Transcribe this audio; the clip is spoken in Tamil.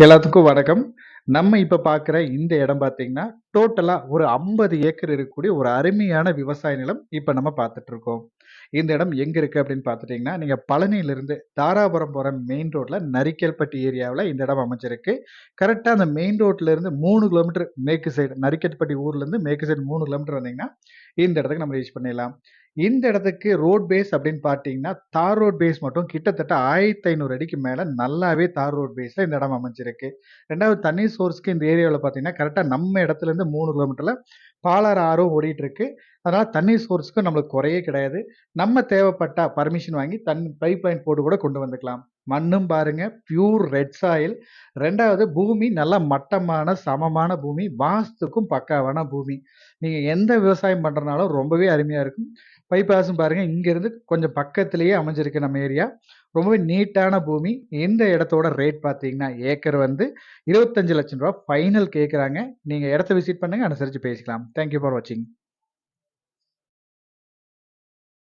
எல்லாத்துக்கும் வணக்கம். நம்ம இப்ப பார்க்குற இந்த இடம் பார்த்தீங்கன்னா, டோட்டலா ஒரு 50 ஏக்கர் இருக்கக்கூடிய ஒரு அருமையான விவசாய நிலம் இப்ப நம்ம பார்த்துட்டு இருக்கோம். இந்த இடம் எங்க இருக்கு அப்படின்னு பார்த்துட்டீங்கன்னா, நீங்க பழனியிலிருந்து தாராபுரம் போற மெயின் ரோட்ல நரிக்கல்பட்டி ஏரியாவுல இந்த இடம் அமைஞ்சிருக்கு. கரெக்ட்டா அந்த மெயின் ரோட்ல இருந்து 3 கிலோமீட்டர் மேற்கு சைடு நரிக்கல்பட்டி ஊர்லேருந்து மேற்கு சைடு 3 கிலோமீட்டர் வந்தீங்கன்னா, இந்த இடத்துக்கு நம்ம ரீச் பண்ணிடலாம். இந்த இடத்துக்கு ரோட் பேஸ் அப்படின்னு பார்த்தீங்கன்னா, தார் ரோட் பேஸ் மட்டும் கிட்டத்தட்ட 1500 அடிக்கு மேல நல்லாவே தார் ரோட் பேஸ்ல இந்த இடம் அமைஞ்சிருக்கு. 2வது தண்ணீர் சோர்ஸ்க்கு இந்த ஏரியாவுல பார்த்தீங்கன்னா, கரெக்ட்டா நம்ம இடத்துல இடத்துலேருந்து 3 கிலோமீட்டர்ல பாலாறு ஆறும் ஓடிட்டு இருக்கு. அதனால தண்ணி சோர்ஸுக்கும் நம்மளுக்கு குறையே கிடையாது. நம்ம தேவைப்பட்டா பர்மிஷன் வாங்கி தண்ணி பைப் லைன் போட்டு கூட கொண்டு வந்துக்கலாம். மண்ணும் பாருங்க பியூர் ரெட் சாயில். ரெண்டாவது பூமி நல்லா மட்டமான, சமமான பூமி. வாஸ்துக்கும் பக்காவான பூமி. நீங்கள் எந்த விவசாயம் பண்ணுறனாலும் ரொம்பவே அருமையாக இருக்கும். பைபாஸும் பாருங்கள் இங்கேருந்து கொஞ்சம் பக்கத்துலேயே அமைஞ்சிருக்கு நம்ம ஏரியா. ரொம்பவே நீட்டான பூமி. இந்த இடத்தோட ரேட் பார்த்தீங்கன்னா, ஏக்கர் வந்து இருபத்தஞ்சு லட்சம் ரூபா ஃபைனல் கேட்குறாங்க. நீங்கள் இடத்த விசிட் பண்ணுங்க. அனுசரித்து பேசிக்கலாம். தேங்க் யூ ஃபார் வாட்சிங்.